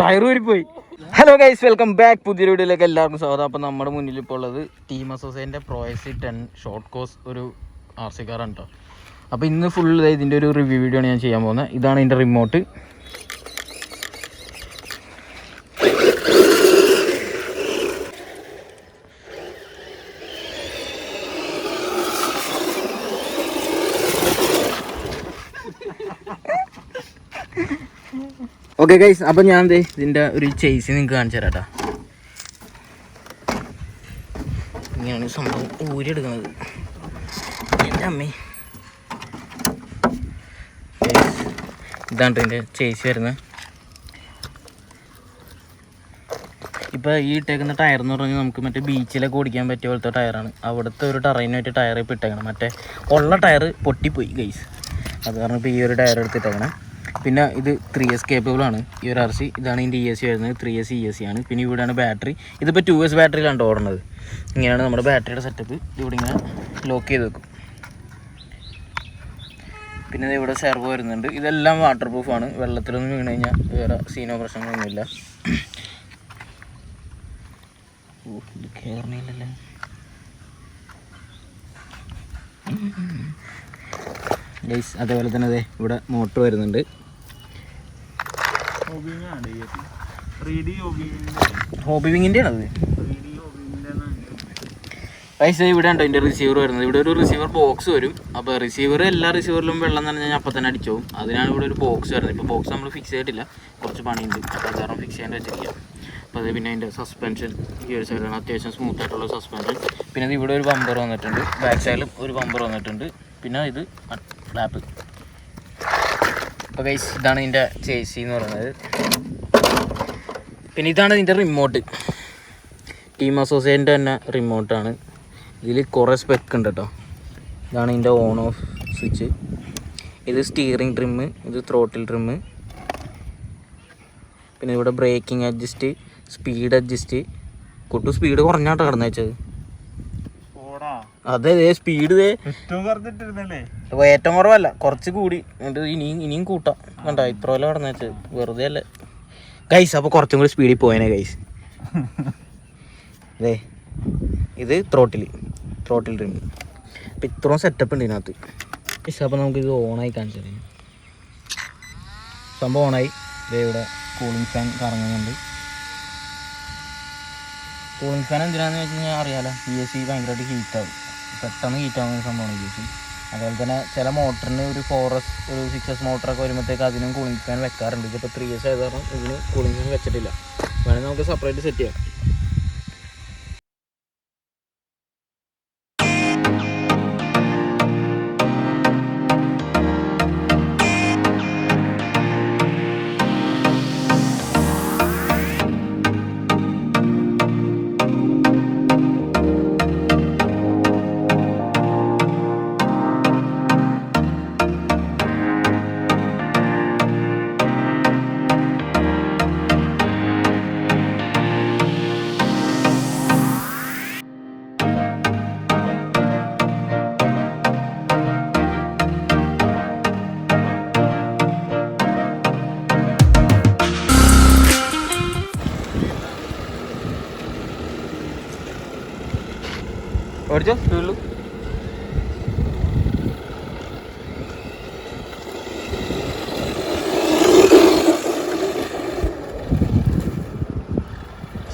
Tyre പോയി hello guys welcome back പുതിയ വീഡിയോയിലേക്ക് എല്ലാവർക്കും സ്വാഗതം. അപ്പം നമ്മുടെ മുന്നിൽ ഇപ്പോൾ ഉള്ളത് ടീം അസോസിയേന്റെ പ്രോയസി ടെൻ ഷോർട്ട് കോഴ്സ് ഒരു ആർ സി കാറാണ് കേട്ടോ അപ്പോൾ ഇന്ന് ഫുൾ ഇതിന്റെ ഒരു റിവ്യൂ വീഡിയോ ആണ് ഞാൻ ചെയ്യാൻ പോകുന്നത്. ഇതാണ് ഇതിന്റെ റിമോട്ട് ഓക്കെ ഗൈസ് അപ്പം ഞാൻ ദേ ഇതിന്റെ ഒരു ചേസ് നിങ്ങൾക്ക് കാണിച്ചു തരാം കേട്ടോ ഇങ്ങനെയാണ് സംഭവം ഊരിയെടുക്കുന്നത്. എന്റെ അമ്മേ. ഇതാണ് ഇതിന്റെ ചേസ് വരുന്നത്. ഇപ്പോൾ ഈ ഇട്ടേക്കുന്ന ടയർ എന്ന് പറഞ്ഞാൽ നമുക്ക് മറ്റേ ബീച്ചിലൊക്കെ ഓടിക്കാൻ പറ്റിയ പോലത്തെ ടയറാണ് അവിടുത്തെ ഒരു ടറൈനായിട്ട് ടയർ ഇപ്പോൾ ഇട്ടേക്കണം. മറ്റേ ഉള്ള ടയർ പൊട്ടിപ്പോയി ഗൈസ് അത് കാരണം ഇപ്പോൾ ഈ ഒരു ടയർ എടുത്തിട്ടേക്കണം. പിന്നെ ഇത് ത്രീ എസ് കേപ്പബിൾ ആണ് ഈ ഒരു ആർ സി ഇതാണ് ഇതിന്റെ ഇ എസ് സി വരുന്നത് three S E S C ആണ് പിന്നെ ഇവിടെയാണ് ബാറ്ററി ഇതിപ്പോൾ ടു എസ് ബാറ്ററിയിലാണ് ഓടുന്നത് ഇങ്ങനെയാണ് നമ്മുടെ ബാറ്ററിയുടെ സെറ്റപ്പ് ഇവിടെ ഇങ്ങനെ ലോക്ക് ചെയ്ത് വെക്കും പിന്നെ ഇവിടെ സെർവോ വരുന്നുണ്ട് ഇതെല്ലാം വാട്ടർ പ്രൂഫാണ് വെള്ളത്തിലൊന്നും വീണ് കഴിഞ്ഞാൽ വേറെ സീനോ പ്രശ്നങ്ങളൊന്നുമില്ല അതേപോലെ തന്നെ അതെ ഇവിടെ മോട്ടർ വരുന്നുണ്ട് ഹോബി വിങ്ങിന്റെ ആണത്. പൈസ ഇവിടെ ഉണ്ടോ ഇതിന്റെ റിസീവർ വരുന്നത്. ഇവിടെ ഒരു റിസീവർ ബോക്സ് വരും. അപ്പോൾ റിസീവർ എല്ലാ റിസീവറിലും വെള്ളം തന്നെ ഞാൻ അപ്പം തന്നെ അടിച്ചു അതിനാണ് ഇവിടെ ഒരു ബോക്സ് വരുന്നത്. ഇപ്പോൾ ബോക്സ് നമ്മൾ ഫിക്സ് ചെയ്തിട്ടില്ല. കുറച്ച് പണിയുണ്ട്. അപ്പോൾ അത് കാരണം ഫിക്സ് ചെയ്യാൻ വെച്ചിരിക്കുക അപ്പോൾ അത് പിന്നെ അതിന്റെ സസ്പെൻഷൻ ഈ ഒരു സൈഡാണ് അത്യാവശ്യം സ്മൂത്ത് ആയിട്ടുള്ള സസ്പെൻഷൻ പിന്നെ ഇവിടെ ഒരു ബമ്പർ വന്നിട്ടുണ്ട്. ബാക്ക് സൈഡിലും ഒരു ബമ്പർ വന്നിട്ടുണ്ട്. പിന്നെ ഇത് ലാപ്പ് അപ്പോൾ ഗൈസ് ഇതാണ് ഇതിന്റെ ചേസി എന്ന് പറയുന്നത്. പിന്നെ ഇതാണ് ഇതിന്റെ റിമോട്ട് ടീം അസോസിയേറ്റിന്റെ തന്നെ റിമോട്ടാണ് ഇതിൽ കുറേ സ്പെക്ക് ഉണ്ട് കേട്ടോ ഇതാണ് ഇതിന്റെ ഓൺ ഓഫ് സ്വിച്ച് ഇത് സ്റ്റിയറിംഗ് ട്രിമ്മ് ഇത് ത്രോട്ടിൽ ട്രിമ്മ് പിന്നെ ഇവിടെ ബ്രേക്കിംഗ് അഡ്ജസ്റ്റ് സ്പീഡ് അഡ്ജസ്റ്റ് കുട്ടു സ്പീഡ് കുറഞ്ഞാട്ടോ കടന്നു വെച്ചത് അതെ സ്പീഡ് ഏറ്റവും കുറവല്ല കുറച്ച് കൂടി. എന്നിട്ട് ഇനിയും ഇനിയും കൂട്ടാം. കണ്ടോ ഇത്ര വല്ല കടന്നു വെറുതെ അല്ലേ. ഗൈസ് അപ്പോൾ കുറച്ചും കൂടി സ്പീഡിൽ പോയേനെ ഗൈസ് അതെ ഇത് ത്രോട്ടിൽ ത്രോട്ടിൽ ട്രിം അപ്പം ഇത്രയും സെറ്റപ്പ് ഉണ്ട് ഇതിനകത്ത്. ഗൈസ് അപ്പോൾ നമുക്ക് ഇത് ഓണായി കാണിച്ചു തരാം. സംഭവം ഓണായി ഇവിടെ കൂളിംഗ് ഫാൻ കറങ്ങുന്നുണ്ട്. കൂളിംഗ് ഫാൻ എന്തിനാന്ന് വെച്ച് കഴിഞ്ഞാൽ അറിയാലോ. പി എസ് സി ഭയങ്കരമായിട്ട് ഹീറ്റാവും പെട്ടെന്ന് ഹീറ്റാവുന്ന സംഭവമാണ് എസ് അതുപോലെ തന്നെ ചില മോട്ടറിന് ഒരു ഫോർ എസ് ഒരു സിക്സ് എസ് മോട്ടറൊക്കെ വരുമ്പോഴത്തേക്ക് അതിനും കൂളിംഗ് ഫാൻ വെക്കാറുണ്ട്. ഇതിപ്പോൾ ത്രീ എസ് ആയത് കാരണം ഇതിന് കൂളിംഗ് ഫാൻ വെച്ചിട്ടില്ല. വേണമെങ്കിൽ നമുക്ക് സെപ്പറേറ്റ് സെറ്റ് ചെയ്യാം.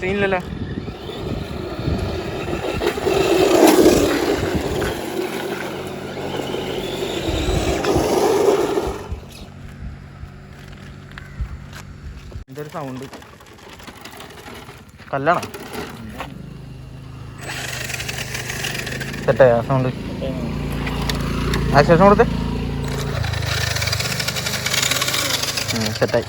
സീനില്ലല്ലോ എന്തൊരു സൗണ്ട് കല്ലാണോ? സെറ്റായ സൗണ്ട് ആ ശേഷം കൊടുത്തേ. സെറ്റായി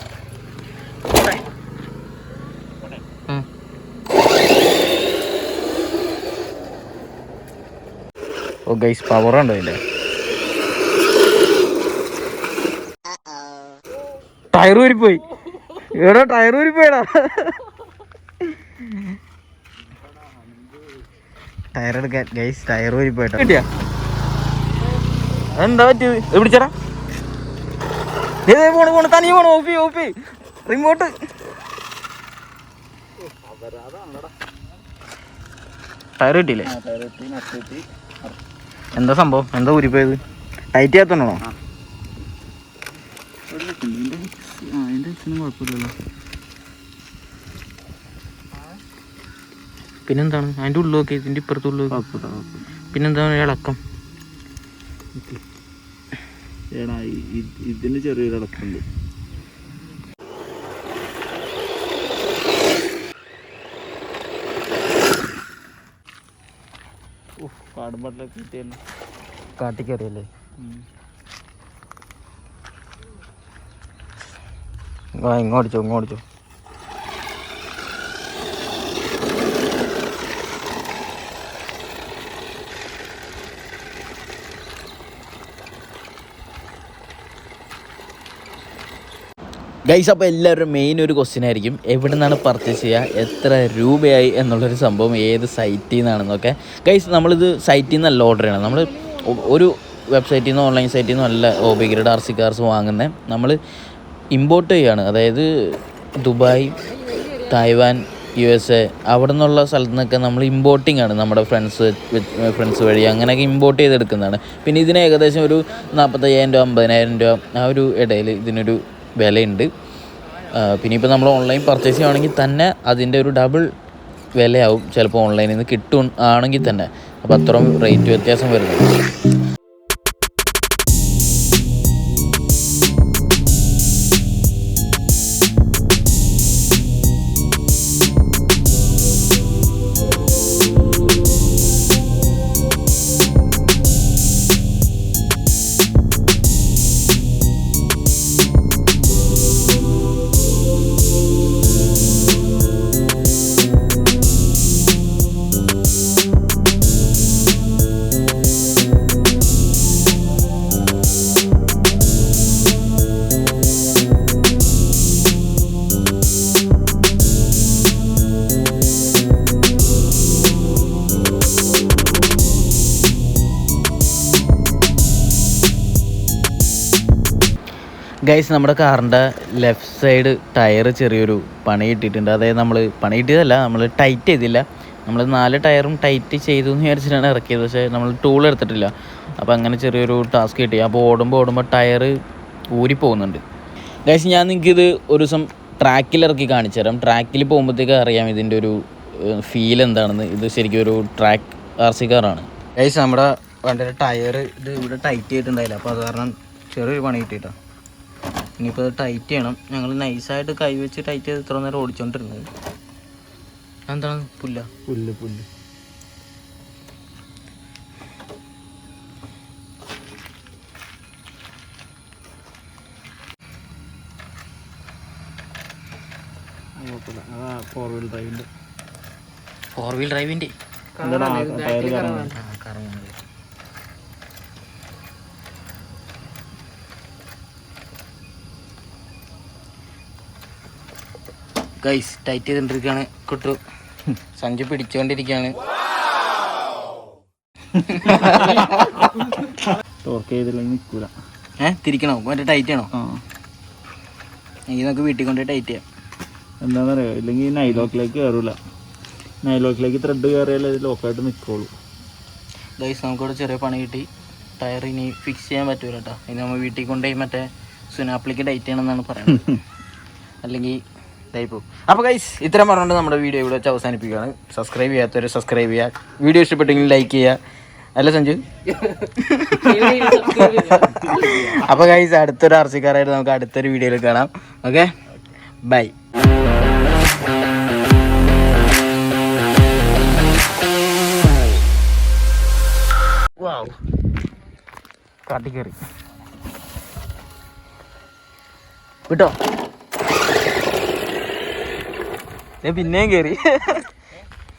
ഓ ഗൈസ് പവർ ഉണ്ടോ ഇല്ലേ ടയർ ഊരിപ്പോയി. എടാ ടയർ ഊരിപ്പോയടാ. ടയർ എടുക്കാൻ ഗൈസ് ടയർ ഊരിപ്പോയിട്ടോ കിട്ടിയാ? എന്താ പറ്റു ഇത് പിടിച്ചടാ. പോണു പോണു പോണ് തനിയെ പോണു ഓപ്പി ഓപ്പി റിമോട്ട് ടയർ കിട്ടിയില്ലേ? എന്താ സംഭവം? എന്താ ഊരിപ്പോയത് ടൈറ്റ് ചെയ്യാത്തണോ പിന്നെന്താണ്? അതിന്റെ ഉള്ളു നോക്കി ഇതിന്റെ ഇപ്പുറത്ത് ഉള്ളു പിന്നെന്താണ് ഇളക്കം? ഇതിന് ചെറിയൊരു ഇളക്കുണ്ട് കാടുമ്പാട്ടിലൊക്കെ കിട്ടിയല്ലോ കാട്ടിക്കറിയല്ലേ ഇങ്ങോടിച്ചോ ഇങ്ങോടിച്ചോ ഗൈസ് അപ്പോൾ എല്ലാവരും മെയിൻ ഒരു ക്വസ്റ്റ്യൻ ആയിരിക്കും. എവിടെ നിന്നാണ് പർച്ചേസ് ചെയ്യുക എത്ര രൂപയായി എന്നുള്ളൊരു സംഭവം ഏത് സൈറ്റിൽ നിന്നാണെന്നൊക്കെ ഗൈസ് നമ്മളിത് സൈറ്റിൽ നിന്നല്ല ഓർഡർ ചെയ്യണം നമ്മൾ ഒരു വെബ്സൈറ്റിൽ നിന്നോ ഓൺലൈൻ സൈറ്റിൽ നിന്നോ അല്ല ഓബിഗ്രഡ് ആർ സി കാർസ് വാങ്ങുന്നത് നമ്മൾ ഇമ്പോർട്ട് ചെയ്യുകയാണ് അതായത് Dubai Taiwan U S A അവിടെ നിന്നുള്ള സ്ഥലത്തു നിന്നൊക്കെ നമ്മൾ ഇമ്പോർട്ടിംഗ് ആണ് നമ്മുടെ ഫ്രണ്ട്സ് ഫ്രണ്ട്സ് വഴി അങ്ങനെയൊക്കെ ഇമ്പോർട്ട് ചെയ്തെടുക്കുന്നതാണ്. പിന്നെ ഇതിന് ഏകദേശം ഒരു നാൽപ്പത്തയ്യായിരം രൂപ അമ്പതിനായിരം രൂപ ആ ഒരു ഇടയിൽ ഇതിനൊരു വിലയുണ്ട്. പിന്നെ ഇപ്പോൾ നമ്മൾ ഓൺലൈൻ പർച്ചേസ് ചെയ്യുകയാണെങ്കിൽ തന്നെ അതിന്റെ ഒരു ഡബിൾ വിലയാവും. ചിലപ്പോൾ ഓൺലൈനിൽ നിന്ന് കിട്ടും ആണെങ്കിൽ തന്നെ. അപ്പോൾ അത്രയും റേറ്റ് വ്യത്യാസം വരുന്നുണ്ട്. ഗൈസ് നമ്മുടെ കാറിന്റെ ലെഫ്റ്റ് സൈഡ് ടയർ ചെറിയൊരു പണി കിട്ടിയിട്ടുണ്ട്. അതായത് നമ്മൾ പണി കിട്ടിയതല്ല നമ്മൾ ടൈറ്റ് ചെയ്തില്ല. നമ്മൾ നാല് ടയറും ടൈറ്റ് ചെയ്തു എന്ന് വിചാരിച്ചിട്ടാണ് ഇറക്കിയത്. പക്ഷേ നമ്മൾ ടൂൾ എടുത്തിട്ടില്ല. അപ്പോൾ അങ്ങനെ ചെറിയൊരു ടാസ്ക് കിട്ടി. അപ്പോൾ ഓടുമ്പോൾ ഓടുമ്പോൾ ടയർ ഊരിപ്പോകുന്നുണ്ട് ഗൈസ് ഞാൻ നിങ്ങൾക്ക് ഇത് ഒരു ദിവസം ട്രാക്കിൽ ഇറക്കി കാണിച്ചു തരാം. ട്രാക്കിൽ പോകുമ്പോഴത്തേക്ക് അറിയാം ഇതിന്റെ ഒരു ഫീൽ എന്താണെന്ന്. ഇത് ശരിക്കും ഒരു ട്രാക്ക് ആർ സി കാറാണ്. ഗൈസ് നമ്മുടെ വണ്ടിയുടെ ടയർ ഇത് ഇവിടെ ടൈറ്റ് ചെയ്തിട്ടുണ്ടായില്ല. അപ്പോൾ അത് കാരണം ചെറിയൊരു പണി കിട്ടിയിട്ടാണ് ഇനിയിപ്പോൾ അത് ടൈറ്റ് ചെയ്യണം. ഞങ്ങൾ നൈസായിട്ട് കൈ വെച്ച് ടൈറ്റ് ചെയ്ത് ഇത്ര നേരം ഓടിച്ചോണ്ടിരുന്നത്. എന്താണ് പുല്ല. പുല്ല് പുല്ല്. ഫോർ വീൽ ഡ്രൈവിന്റെ ഫോർ വീൽ ഡ്രൈവിന്റെ എന്താ ടയർ കറങ്ങാൻ കറങ്ങുന്നത് ഗൈസ് ടൈറ്റ് ചെയ്തിട്ടിരിക്കുകയാണ് കുട്ടു സഞ്ജു പിടിച്ചുകൊണ്ടിരിക്കുകയാണ് ടോർക്ക് ചെയ്തില്ലെങ്കിൽ നിൽക്കൂല ഏഹ് തിരിക്കണോ? മറ്റേ ടൈറ്റ് ആണോ? എങ്കിൽ നമുക്ക് വീട്ടിൽ കൊണ്ട് ടൈറ്റ് ചെയ്യാം. എന്താണെന്നറിയോ ഇല്ലെങ്കിൽ നൈലോക്കിലേക്ക് കയറൂല നൈലോക്കിലേക്ക് ത്രെഡ് കയറിയാലേ ഇത് ലോക്കായിട്ട് നിൽക്കുള്ളൂ ഗൈസ് നമുക്കിവിടെ ചെറിയ പണി കിട്ടി. ടയർ ഇനി ഫിക്സ് ചെയ്യാൻ പറ്റൂല കേട്ടോ ഇനി നമ്മൾ വീട്ടിൽ കൊണ്ടുപോയി മറ്റേ സുനാപ്പിലേക്ക് ചെയ്യണം ചെയ്യണമെന്നാണ് പറയുന്നത്. അല്ലെങ്കിൽ പോകും അപ്പോൾ ഗൈസ് ഇത്രയും പറഞ്ഞുകൊണ്ട് നമ്മുടെ വീഡിയോ ഇവിടെ വെച്ച് അവസാനിപ്പിക്കുകയാണ്. സബ്സ്ക്രൈബ് ചെയ്യാത്തവർ സബ്സ്ക്രൈബ് ചെയ്യുക. വീഡിയോ ഇഷ്ടപ്പെട്ടെങ്കിൽ ലൈക്ക് ചെയ്യുക. അല്ല സഞ്ജു? അപ്പോൾ ഗൈസ് അടുത്തൊരു ആർസിക്കാരായിട്ട് നമുക്ക് അടുത്തൊരു വീഡിയോയിൽ കാണാം. ഓക്കെ ബൈ കാട്ടിക്കറി കാട്ടി കയറി വിട്ടോ ഞാൻ പിന്നെയും കയറി